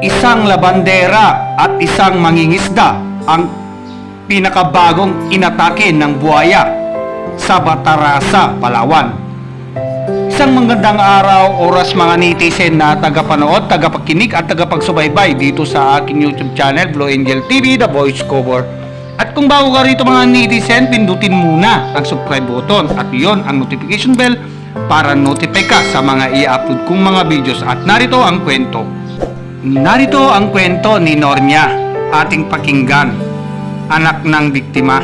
Isang labandera at isang mangingisda ang pinakabagong inatake ng buhaya sa Batarasa, Palawan. Isang magandang araw, oras mga netizen na tagapanood, tagapakinig at tagapagsubaybay dito sa aking YouTube channel, Blue Angel TV, The Voice Cover. At kung bago ka rito mga netizen, pindutin muna ang subscribe button at iyon ang notification bell para notify ka sa mga i-upload kong mga videos. At narito ang kwento. Narito ang kwento ni Nornia, ating pakinggan, anak ng biktima.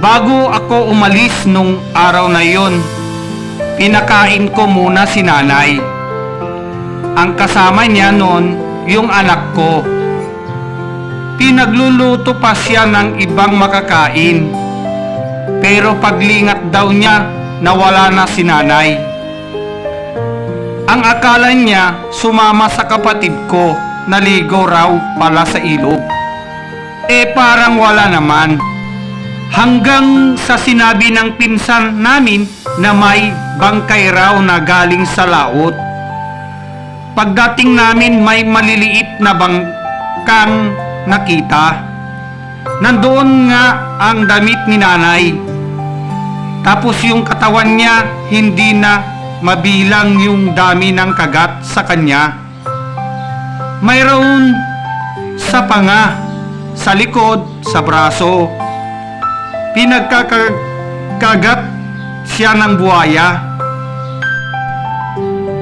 Bago ako umalis nung araw na yon, pinakain ko muna si nanay. Ang kasama niya noon, yung anak ko. Pinagluluto pa siya ng ibang makakain. Pero paglingat daw niya, nawala na si nanay. Ang akala niya, sumama sa kapatid ko, naligo raw pala sa ilog. Eh parang wala naman. Hanggang sa sinabi ng pinsan namin na may bangkay raw na galing sa laot. Pagdating namin may maliliit na bangkang nakita. Nandoon nga ang damit ni nanay. Tapos yung katawan niya hindi na mabilang yung dami ng kagat sa kanya. Mayroon sa panga, sa likod, sa braso. Pinagkakagat siya ng buhaya.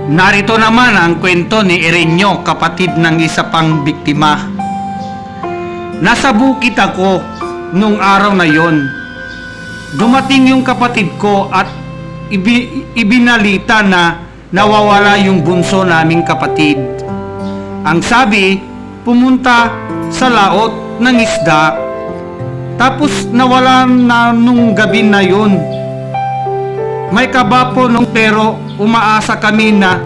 Narito naman ang kwento ni Erenyo, kapatid ng isa pang biktima. Nasa bukit ako nung araw na yon. Dumating yung kapatid ko at ibi- ibinalita na nawawala yung bunso naming kapatid. Ang sabi, pumunta sa laot ng isda. Tapos nawala na nung gabi na yun. May kabapo nung pero umaasa kami na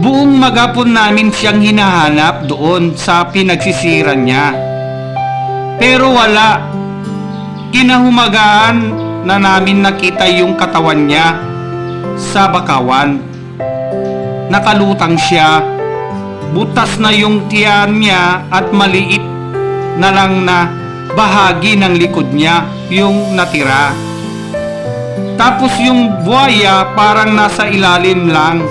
buong magapon namin siyang hinahanap doon sa pinagsisiran niya. Pero wala. Kinahumagaan na namin nakita yung katawan niya sa bakawan. Nakalutang siya. Butas na yung tiyan niya at maliit na lang na bahagi ng likod niya yung natira. Tapos yung buhaya parang nasa ilalim lang.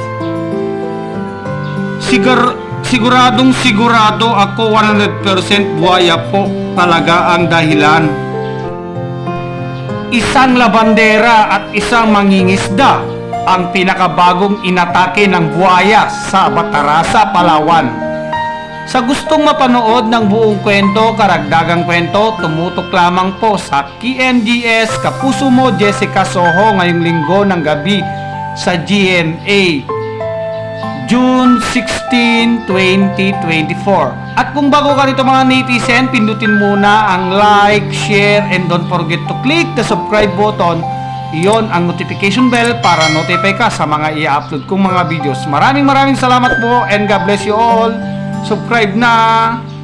Sigur siguradong sigurado ako 100% buhaya po talaga ang dahilan. Isang labandera at isang mangingisda ang pinakabagong inatake ng buhaya sa Batarasa, Palawan. Sa gustong mapanood ng buong kwento, karagdagang kwento, tumutok lamang po sa KNDS Kapuso mo Jessica Soho ngayong linggo ng gabi sa GMA June 16, 2024. At kung bago ka rito mga netizen, pindutin muna ang like, share, and don't forget to click the subscribe button. Iyon ang notification bell para notify ka sa mga i-upload kong mga videos. Maraming maraming salamat po and God bless you all. Subscribe na!